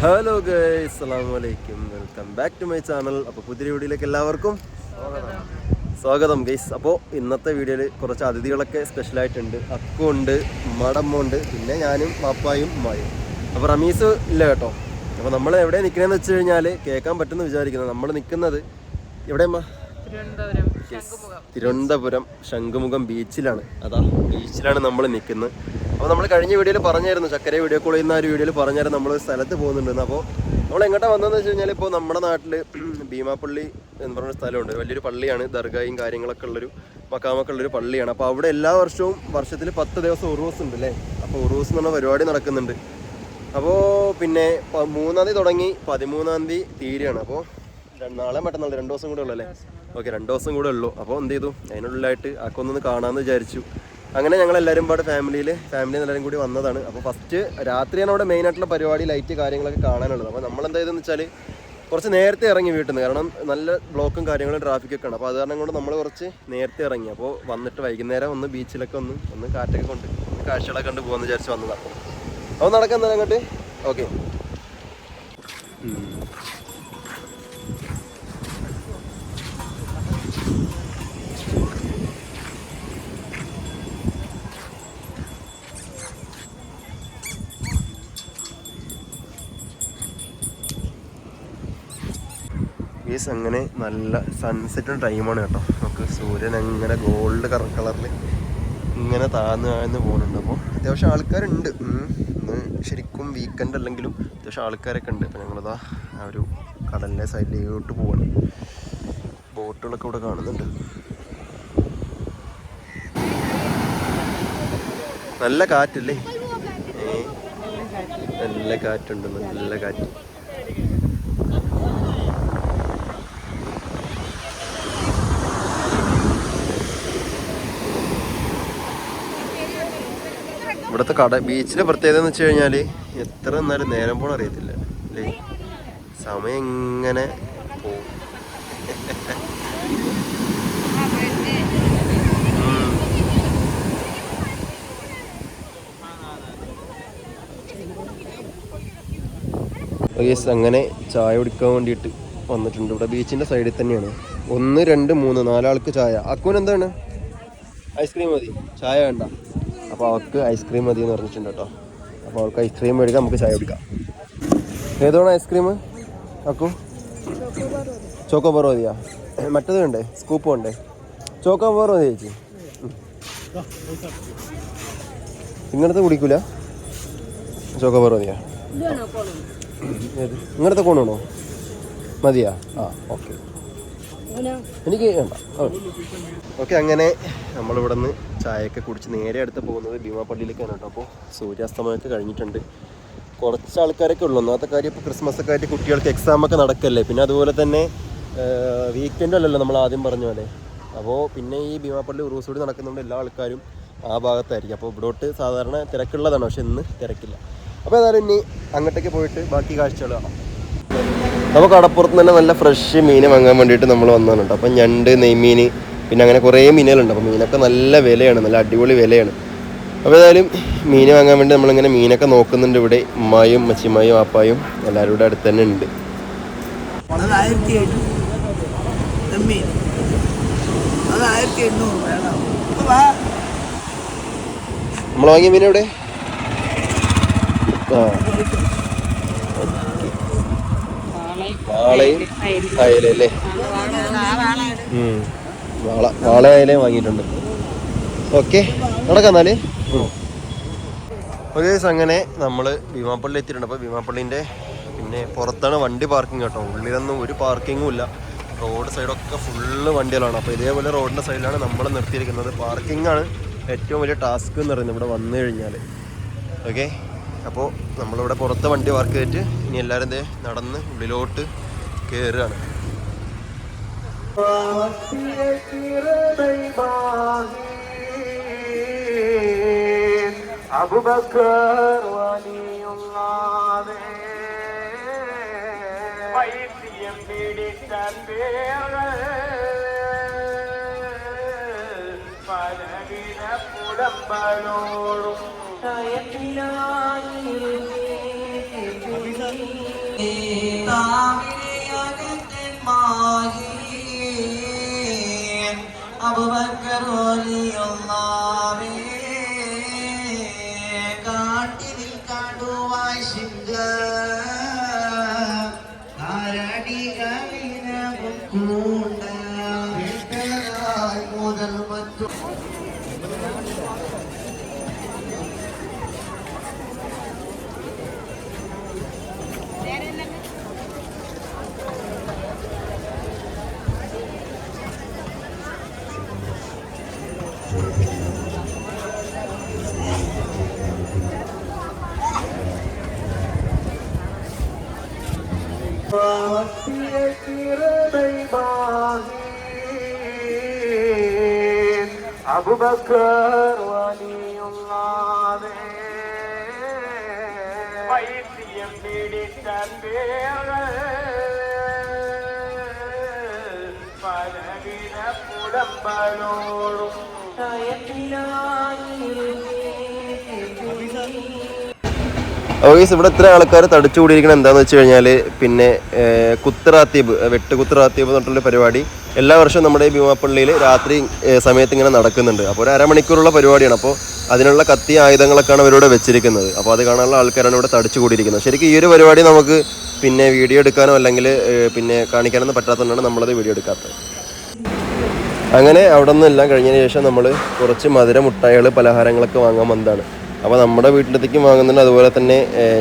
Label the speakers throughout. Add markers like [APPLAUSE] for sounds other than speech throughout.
Speaker 1: Hello അസ്സലാമു അലൈക്കും welcome back to my channel അപ്പോൾ പുതിയ വീഡിയോയിലേക്ക് എല്ലാവർക്കും സ്വാഗതം. ഗൈസ് അപ്പോൾ ഇന്നത്തെ വീഡിയോയിൽ കുറച്ച് അതിഥികളൊക്കെ സ്പെഷ്യലായിട്ടുണ്ട് അക്കുണ്ട് ഉണ്ട് മടമ്മ ഉണ്ട് പിന്നെ ഞാനും പാപ്പായും ഉമ്മായും. അപ്പോൾ റമീസ് ഇല്ല കേട്ടോ. അപ്പോൾ നമ്മൾ എവിടെ നിൽക്കണമെന്ന് വെച്ച് കഴിഞ്ഞാൽ കേൾക്കാൻ പറ്റുമെന്ന് വിചാരിക്കുന്നത് നമ്മൾ നിൽക്കുന്നത് Yes. തിരുവനന്തപുരം ശംഖുമുഖം ബീച്ചിലാണ് അതാ ബീച്ചിലാണ് നമ്മൾ നിൽക്കുന്നത് അപ്പോൾ നമ്മൾ കഴിഞ്ഞ വീഡിയോയിൽ പറഞ്ഞായിരുന്നു ചക്കര വീഡിയോ കോൾ ചെയ്യുന്ന ഒരു വീഡിയോയിൽ പറഞ്ഞായിരുന്നു നമ്മൾ സ്ഥലത്ത് പോകുന്നുണ്ടെന്ന്. അപ്പോൾ നമ്മൾ എങ്ങോട്ടാണ് വന്നതെന്ന് വെച്ച് കഴിഞ്ഞാൽ ഇപ്പോൾ നമ്മുടെ നാട്ടിൽ [CLEARS THROAT] ഭീമാപ്പള്ളി എന്ന് പറഞ്ഞ സ്ഥലമുണ്ട്. വലിയൊരു പള്ളിയാണ് ദർഗയും കാര്യങ്ങളൊക്കെ ഉള്ളൊരു മക്കാമൊക്കെ ഉള്ളൊരു പള്ളിയാണ്. അപ്പോൾ അവിടെ എല്ലാ വർഷവും വർഷത്തിൽ പത്ത് ദിവസം ഉറൂസ് ഉണ്ട് അല്ലേ? അപ്പോൾ ഉറൂസ് എന്ന് പറഞ്ഞ പരിപാടി നടക്കുന്നുണ്ട്. അപ്പോൾ പിന്നെ മൂന്നാം തീയതി തുടങ്ങി പതിമൂന്നാം തീയതി തീരുകയാണ്. അപ്പോൾ നാളെ മറ്റന്നാൾ രണ്ട് ദിവസം കൂടെ ഉള്ളൂ അല്ലേ? ഓക്കെ രണ്ട് ദിവസം കൂടെ ഉള്ളൂ. അപ്പോൾ എന്ത് ചെയ്തു? അതിനുള്ളിലായിട്ട് ആക്കൊന്നൊന്ന് കാണാമെന്ന് വിചാരിച്ചു. അങ്ങനെ ഞങ്ങൾ എല്ലാവരും പാട് ഫാമിലിയിൽ ഫാമിലി എല്ലാവരും കൂടി വന്നതാണ്. അപ്പോൾ ഫസ്റ്റ് രാത്രിയാണ് അവിടെ മെയിൻ ആയിട്ടുള്ള പരിപാടി ലൈറ്റ് കാര്യങ്ങളൊക്കെ കാണാനുള്ളത്. അപ്പോൾ നമ്മൾ എന്താ ചെയ്തെന്ന് വെച്ചാൽ കുറച്ച് നേരത്തെ ഇറങ്ങി വീട്ടിൽ നിന്ന് കാരണം നല്ല ബ്ലോക്കും കാര്യങ്ങളും ട്രാഫിക്കൊക്കെ ആണ് അപ്പോൾ അത് കാരണം കൊണ്ട് നമ്മൾ കുറച്ച് നേരത്തെ ഇറങ്ങി. അപ്പോൾ വന്നിട്ട് വൈകുന്നേരം ഒന്ന് ബീച്ചിലൊക്കെ ഒന്ന് ഒന്ന് കാറ്റൊക്കെ കൊണ്ട് കാഴ്ചകളൊക്കെ കണ്ട് പോകാമെന്ന് വിചാരിച്ച് വന്നതാണ് അപ്പോൾ നടക്കാൻ തന്നെ അങ്ങോട്ട് ഓക്കെ ഗീസ് അങ്ങനെ നല്ല സൺസെറ്റും ടൈമാണ് കേട്ടോ. നമുക്ക് സൂര്യൻ അങ്ങനെ ഗോൾഡ് കറ കളറിൽ ഇങ്ങനെ താഴ്ന്ന് താഴ്ന്ന് പോകുന്നുണ്ട് അപ്പോൾ അത്യാവശ്യം ആൾക്കാരുണ്ട്. ഇന്ന് ശരിക്കും വീക്കെൻഡ് അല്ലെങ്കിലും അത്യാവശ്യം ആൾക്കാരൊക്കെ ഉണ്ട്. അപ്പോൾ ഞങ്ങളിതാ ആ ഒരു കടലിന്റെ സൈഡിലോട്ട് പോവാണ്. ബോട്ടുകളൊക്കെ ഇവിടെ കാണുന്നുണ്ട്. നല്ല കാറ്റല്ലേ? നല്ല കാറ്റുണ്ട്. നല്ല കാറ്റ്. ഇവിടുത്തെ കട ബീച്ചിലെ പ്രത്യേകത എന്ന് വെച്ച് കഴിഞ്ഞാൽ എത്ര എന്നാലും നേരം പോണ അറിയത്തില്ല. അല്ലേ? സമയം എങ്ങനെ. യെസ് അങ്ങനെ ചായ കുടിക്കാൻ വേണ്ടിയിട്ട് വന്നിട്ടുണ്ട്. ഇവിടെ ബീച്ചിന്റെ സൈഡിൽ തന്നെയാണ്. ഒന്ന് രണ്ട് മൂന്ന് നാലാൾക്ക് ചായ. അക്കൂൻ എന്താണ്? ഐസ്ക്രീം മതി. ചായ വേണ്ട. അപ്പോൾ അവൾക്ക് ഐസ്ക്രീം മതി എന്ന് പറഞ്ഞിട്ടുണ്ട് കേട്ടോ. അപ്പോൾ അവൾക്ക് ഐസ്ക്രീം മേടിക്കാം നമുക്ക് ചായ കുടിക്കാം. ഏതാണ് ഐസ്ക്രീം? അക്കു ചോക്കോ ബോർ മതിയാ മറ്റേതും ഉണ്ട് സ്കൂപ്പും ഉണ്ട്. ചോക്കോ ബോർ മതി ചേച്ചി? ഇങ്ങനത്തെ കുടിക്കൂല? ചോക്കോ ബോർ മതിയാ ഇങ്ങനത്തെ കോണാണോ മതിയാ? ആ ഓക്കെ. എനിക്ക് ഓക്കെ അങ്ങനെ നമ്മളിവിടെ നിന്ന് ചായയൊക്കെ കുടിച്ച് നേരെ അടുത്ത് പോകുന്നത് ഭീമാപ്പള്ളിയിലേക്കാണ് കേട്ടോ. അപ്പോൾ സൂര്യാസ്തമയമൊക്കെ കഴിഞ്ഞിട്ടുണ്ട്. കുറച്ച് ആൾക്കാരൊക്കെ ഉള്ളൂ. ഒന്നാമത്തെ കാര്യം ഇപ്പോൾ ക്രിസ്മസ് ഒക്കെ ആയിട്ട് കുട്ടികൾക്ക് എക്സാം ഒക്കെ നടക്കല്ലേ. പിന്നെ അതുപോലെ തന്നെ വീക്കെൻഡ് അല്ലല്ലോ നമ്മൾ ആദ്യം പറഞ്ഞ പോലെ. അപ്പോൾ പിന്നെ ഈ ഭീമാപ്പള്ളി ഉറൂസ് കൂടി നടക്കുന്നുണ്ട് എല്ലാ ആൾക്കാരും ആ ഭാഗത്തായിരിക്കും. അപ്പോൾ ഇവിടോട്ട് സാധാരണ തിരക്കുള്ളതാണ്. പക്ഷെ ഇന്ന് തിരക്കില്ല. അപ്പോൾ ഏതായാലും ഇനി അങ്ങോട്ടേക്ക് പോയിട്ട് ബാക്കി കാഴ്ചകൾ കാണാം. നമുക്ക് കടപ്പുറത്ത് തന്നെ നല്ല ഫ്രഷ് മീൻ വാങ്ങാൻ വേണ്ടിയിട്ട് നമ്മൾ വന്നതാണ് കേട്ടോ അപ്പം ഞണ്ട് നെയ്മീൻ പിന്നെ അങ്ങനെ കുറേ മീനുകളുണ്ട്. അപ്പോൾ മീനൊക്കെ നല്ല വിലയാണ് നല്ല അടിപൊളി വിലയാണ്. അപ്പോൾ ഏതായാലും മീൻ വാങ്ങാൻ വേണ്ടി നമ്മളിങ്ങനെ മീനൊക്കെ നോക്കുന്നുണ്ട് ഇവിടെ. ഉമ്മായും മച്ചിമായും ആപ്പായും എല്ലാവരും ഇവിടെ അടുത്ത് തന്നെ ഉണ്ട്. നമ്മൾ വാങ്ങിയ മീൻ എവിടെ? ആ. വാളയും അയലല്ലേ അല്ലേ വാള വാള അയലയും വാങ്ങിയിട്ടുണ്ട്. ഓക്കെ നടക്കാം എന്നാൽ. ദിവസം അങ്ങനെ നമ്മൾ ഭീമാപ്പള്ളി എത്തിയിട്ടുണ്ട്. അപ്പോൾ ഭീമാപ്പള്ളിന്റെ പിന്നെ പുറത്താണ് വണ്ടി പാർക്കിംഗ് കേട്ടോ. ഉള്ളിലൊന്നും ഒരു പാർക്കിങ്ങും ഇല്ല. റോഡ് സൈഡൊക്കെ ഫുള്ള് വണ്ടികളാണ്. അപ്പോൾ ഇതേപോലെ റോഡിന്റെ സൈഡിലാണ് നമ്മൾ നിർത്തിയിരിക്കുന്നത്. പാർക്കിംഗ് ആണ് ഏറ്റവും വലിയ ടാസ്ക് എന്ന് പറയുന്നത് ഇവിടെ വന്നു കഴിഞ്ഞാൽ ഓക്കെ അപ്പോൾ നമ്മളിവിടെ പുറത്ത് വണ്ടി പാർക്ക് ചെയ്തിട്ട് ഇനി എല്ലാവരും നടന്ന് ഉള്ളിലോട്ട് കയറുകയാണ്
Speaker 2: അബുബക്കർ വലിയുള്ളാവേ പൈത്യം പിടിച്ച പലവിധ പുടമ്പലോടും
Speaker 3: താവിനെയകറ്റൻ അബുബക്കർ വലിയുള്ളാവേ
Speaker 2: അബുബക്കർ വലിയുള്ളാതെ പൈത്യം പിടിച്ച പേകൾ പലവിധ പുടമ്പലോടും
Speaker 1: ഓഗീസ് ഇവിടെ ഇത്ര ആൾക്കാർ തടിച്ചു കൂടിയിരിക്കുന്നത് എന്താണെന്ന് വെച്ച് കഴിഞ്ഞാൽ പിന്നെ കുത്തറാത്തീബ് വെട്ട് കുത്തറാത്തീബ് എന്ന് പറഞ്ഞിട്ടുള്ള പരിപാടി എല്ലാ വർഷവും നമ്മുടെ ഭീമാപ്പള്ളിയിൽ രാത്രി സമയത്ത് ഇങ്ങനെ നടക്കുന്നുണ്ട്. അപ്പോൾ ഒരു അരമണിക്കൂറുള്ള പരിപാടിയാണ്. അപ്പോൾ അതിനുള്ള കത്തി ആയുധങ്ങളൊക്കെയാണ് അവരിവിടെ വെച്ചിരിക്കുന്നത്. അപ്പോൾ അത് കാണാനുള്ള ആൾക്കാരാണ് ഇവിടെ തടിച്ചു കൂടിയിരിക്കുന്നത്. ശരിക്കും ഈ ഒരു പരിപാടി നമുക്ക് പിന്നെ വീഡിയോ എടുക്കാനോ അല്ലെങ്കിൽ പിന്നെ കാണിക്കാനൊന്നും പറ്റാത്തതുകൊണ്ടാണ് നമ്മളത് വീഡിയോ എടുക്കാത്തത്. അങ്ങനെ അവിടെ നിന്നെല്ലാം കഴിഞ്ഞതിന് ശേഷം നമ്മൾ കുറച്ച് മധുര മുട്ടായികൾ പലഹാരങ്ങളൊക്കെ വാങ്ങാൻ വന്നതാണ്. അപ്പോൾ നമ്മുടെ വീട്ടിലത്തേക്കും വാങ്ങുന്നുണ്ട്. അതുപോലെ തന്നെ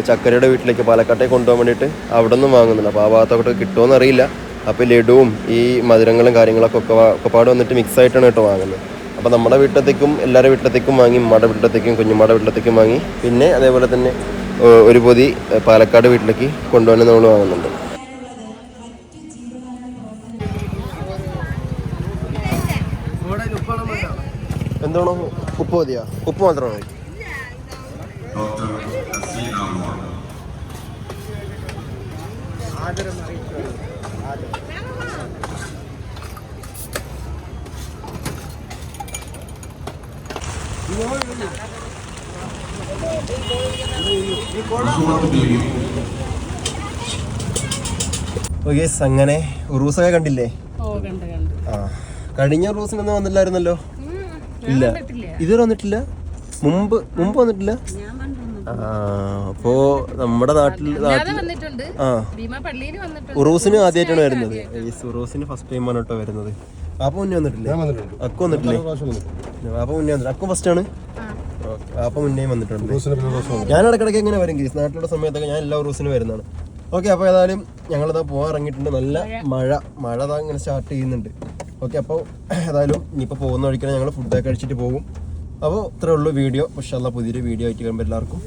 Speaker 1: ചക്കരയുടെ വീട്ടിലേക്ക് പാലക്കാട്ടേക്ക് കൊണ്ടുപോകാൻ വേണ്ടിയിട്ട് അവിടെ നിന്നും വാങ്ങുന്നുണ്ട്. അപ്പോൾ ആ ഭാഗത്തോട്ട് കിട്ടുമോ അറിയില്ല. അപ്പോൾ ലഡുവും ഈ മധുരങ്ങളും കാര്യങ്ങളൊക്കെ ഒക്കെ ഒക്കെപ്പാട് വന്നിട്ട് മിക്സ് ആയിട്ടാണ് കേട്ടോ വാങ്ങുന്നത്. അപ്പോൾ നമ്മുടെ വീട്ടിലത്തേക്കും എല്ലാവരുടെ വീട്ടിലത്തേക്കും വാങ്ങി ഉമ്മയുടെ വീട്ടിലത്തേക്കും കുഞ്ഞുമ്മയുടെ വീട്ടിലത്തേക്കും വാങ്ങി. പിന്നെ അതേപോലെ തന്നെ ഒരു പൊതി പാലക്കാട് വീട്ടിലേക്ക് കൊണ്ടുപോകാൻ നമ്മൾ വാങ്ങുന്നുണ്ട്. എന്താണോ ഉപ്പ് മതിയാ ഉപ്പ് മാത്രമാണോ? ഓക്കെ അങ്ങനെ ഉറൂസൊക്കെ കണ്ടില്ലേ?
Speaker 4: ഓ കണ്ട് കണ്ട്.
Speaker 1: ആ കഴിഞ്ഞ ഉറൂസിനൊന്നും വന്നില്ലായിരുന്നല്ലോ? ഇല്ല. ഇതുവരെ വന്നിട്ടില്ല? മുമ്പ് മുമ്പ് വന്നിട്ടില്ല
Speaker 4: ഞാൻ പണ്ട് വന്നു.
Speaker 1: ആ അപ്പോ നമ്മുടെ നാട്ടിൽ ആ. ഉറൂസിന് ആദ്യമായിട്ടാണ് വരുന്നത്. ഈ ഉറൂസിന് ഫസ്റ്റ് ടൈം ആണ് കേട്ടോ വരുന്നത്. അപ്പൊ മുന്നേ വന്നിട്ടില്ലേ? അക്കു വന്നിട്ടില്ലേ? അപ്പൊ മുന്നേ വന്നിട്ട് അക്കു ഫസ്റ്റ് ആണ്? അപ്പൊ മുന്നേ വന്നിട്ടുണ്ട്. ഞാൻ ഇടക്കിടക്ക് എങ്ങനെ വരും ഗ്രീസ് നാട്ടിലുള്ള സമയത്തൊക്കെ ഞാൻ എല്ലാ ഉറൂസിനും വരുന്നതാണ്. ഓക്കെ അപ്പോൾ ഏതായാലും ഞങ്ങളിതാ പോകാൻ ഇറങ്ങിയിട്ടുണ്ട്. നല്ല മഴ. മഴ. ഇങ്ങനെ സ്റ്റാർട്ട് ചെയ്യുന്നുണ്ട്. ഓക്കെ അപ്പോൾ ഏതായാലും ഇനിയിപ്പോൾ പോകുന്ന വഴിക്കാണ് ഞങ്ങൾ ഫുഡൊക്കെ കഴിച്ചിട്ട് പോകും. അപ്പോൾ ഇത്രേ ഉള്ളൂ വീഡിയോ. പക്ഷേ പുതിയൊരു വീഡിയോ ആയിട്ട് വരുമ്പോൾ എല്ലാവർക്കും